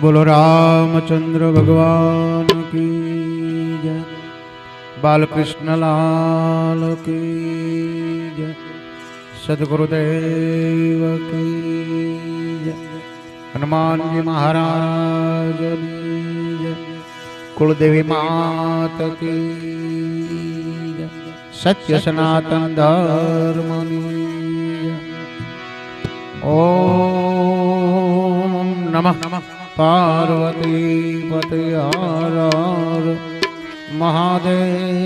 બોલો રામચંદ્ર ભગવાન કી જય. બાલકૃષ્ણ લાલ કી જય. સદગુરુદેવ કી જય. હનુમાનજી મહારાજ જય. કુળદેવી માત કી જય. સત્ય સનાતન ધર્મની જય. ઓમ નમઃ. પાર્વતી પતિ હર હર મહાદેવ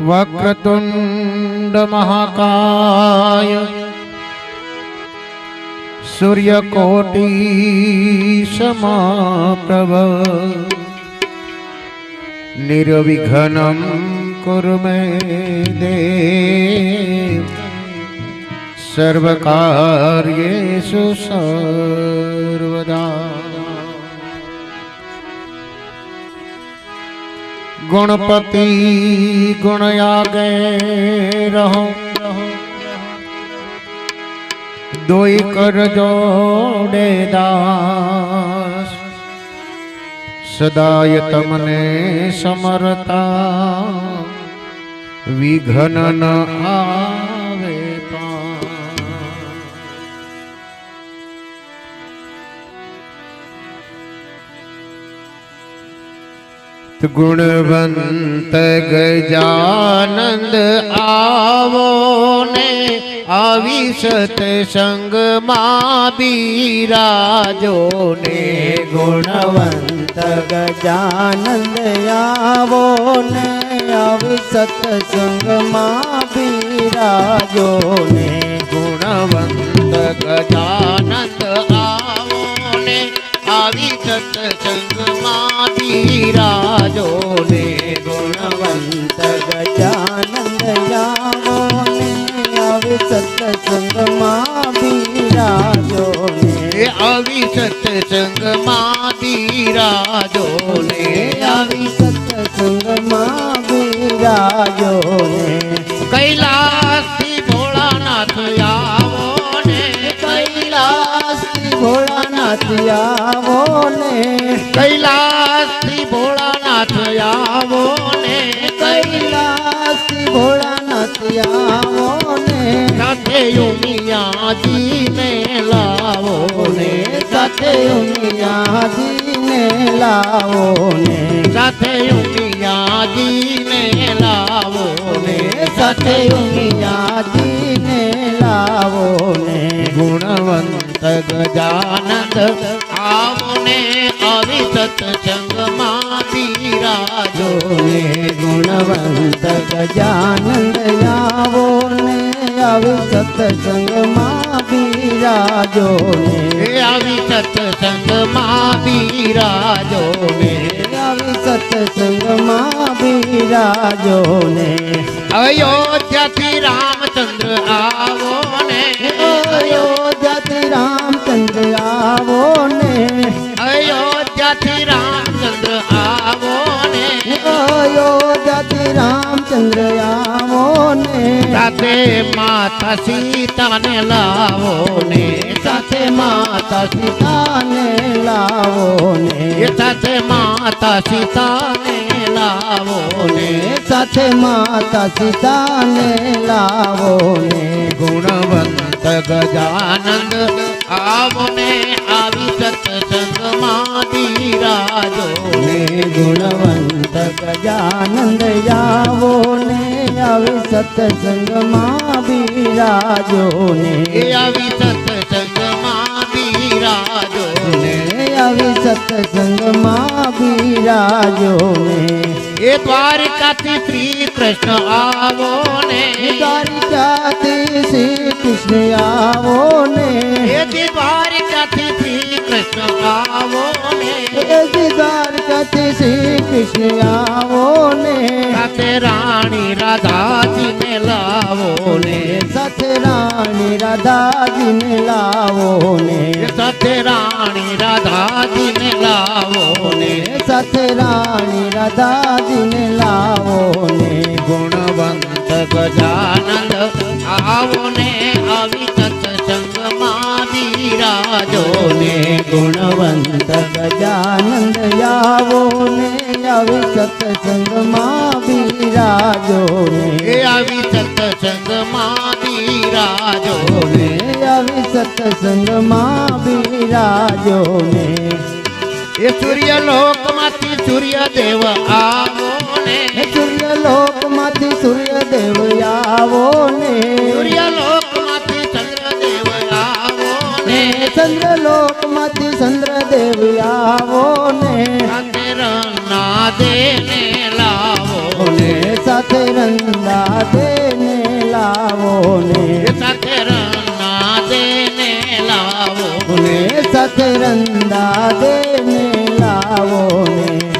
વક્રતુંડ મહાકાય સૂર્યકોટી સમાપ્રભ. નિર્વિઘ્નમ કુર્મે દેવ. સર્વકાર્યેષુ સર્વદા. ગુણપતિ ગુણયાગે રહો. દોઈ કર જોડે દાસ. સદાય તમને સમરતા વિઘન ન આવે. ગુણવંત ગજાનંદ આવો ને આવી સતસંગમાં બિરાજો ને ગુણવંત ગજાનંદ આવો ને આવી સત્સંગમાં બિરાજો ને ગુણવંત ગજાનંદ આવો ને આવી સતસંગમાં બિરાજો ને આવો ને કૈલાસથી ભોળાનાથ આવો ને સાથે ઉમિયાજી ને લાવો ને. સાથે ઉમિયાજીને લાવો ને. સાથે ઉમિયાજી ને લાવો ને. સાથે ઉમિયાજીને લાવો ને. ગુણવંત ગજાનંદ આવો ને. આવી સત્સંગમાં બિરાજો ને ગુણવંત ગજાનંદ આવો ને આવી સત્સંગમાં બિરાજો ને આવી સત્સંગમાં બિરાજો ને આવી સત્સંગમાં બિરાજો ને અયોધ્યાથી રામચંદ્ર આવો ને અયોધ્યાથી રામચંદ્ર આવો ને અયોધ્યાથી રામચંદ્ર આવો ને. અયોધ્યાથી રામચંદ્ર આવો ને. સાથે માતા સીતાને લાવો ને. સાથે માતા સીતાને લાવો ને. સાથે માતા સીતાને લાવો ને. સાથે માતા સીતાને લાવો ને. ગુણવંત ગજાનંદ આવો ને. બિરાજો ને ગુણવંત ગજાનંદ આવો ને આવી સત્સંગમાં બિરાજો ને આવી સત્સંગમાં બિરાજો ને આવી સત્સંગમાં બિરાજો ને એ દ્વારકાથી શ્રી કૃષ્ણ આવો ને. દ્વારિકાથી શ્રી કૃષ્ણ આવો ને. એ દ્વારકાથી કૃષ્ણ આવો ને દ્વારકાથી શ્રી કૃષ્ણ આવો ને. સાથે રાણી રાધાજીને લાવો ને સાથે રાણી રાધાજીને લાવો ને સાથે રાણી રાધાજીને લાવો ને સાથે રાણી રાધાજીને લાવો ને ગુણવંત ગજાનંદ આવો ને. આવી ને ગુણવંત ગજાનંદ આવો ને આવી સત્સંગમાં બિરાજો ને આવી સત્સંગમાં બિરાજો ને ને આવી સત્સંગમાં બિરાજો ને એ સૂર્ય લોકમાંથી સૂર્ય દેવ આવો ને. દેને લાવો. ને સાથે રંગા દેને લાવો ને. સાથે રંગના દેને લાવો. ને સાથે રંગા દેને લાવો ને.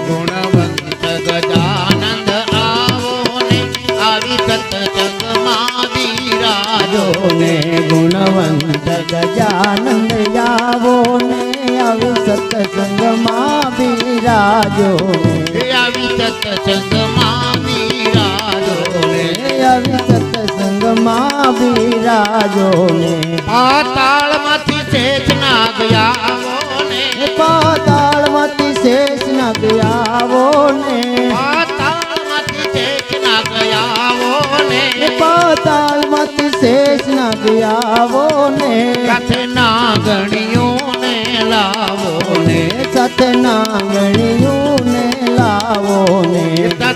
સત્સંગમાં બિરાજો ને આવી સત્સંગમાં બિરાજો ને પાતાળમાંથી શેષ નાગ આવો ને પાતાળમાંથી શેષ નાગ આવો ને પાતાળમાંથી શેષ નાગ આવો ને પાતાળમાંથી શેષ નાગ આવો ને સાથે નાગણીઓને લાવો ને સાથે નાંગણીયું ને લાવો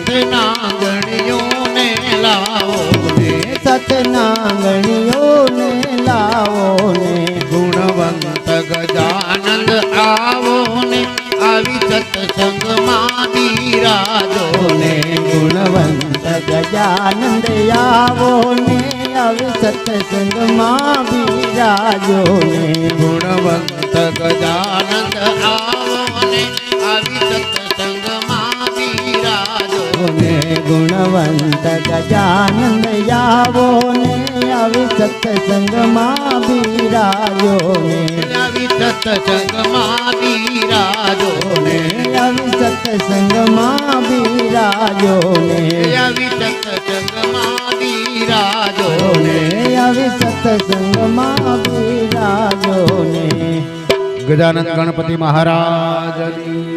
ને સાથે નાગણીઓને લાવો ને. સાથે નાંગણીયું ને લાવો ને. ગુણવંત ગજાનંદ આવો ને. આવી સત્સંગમાં બિરાજો ને. ગુણવંત ગજાનંદ આવો ને. આવી સત્સંગમાં બિરાજો ને. ગુણવંત ગજાનંદ આવો ને આવી સત્સંગમાં બિરાજો ને આવી સત્સંગમાં બિરાજો ને આવી સત્સંગમાં બિરાજો ને આવી સત્સંગમાં બિરાજો ને આવી સત્સંગમાં બિરાજો ને ગજાનંદ ગણપતિ મહારાજ જય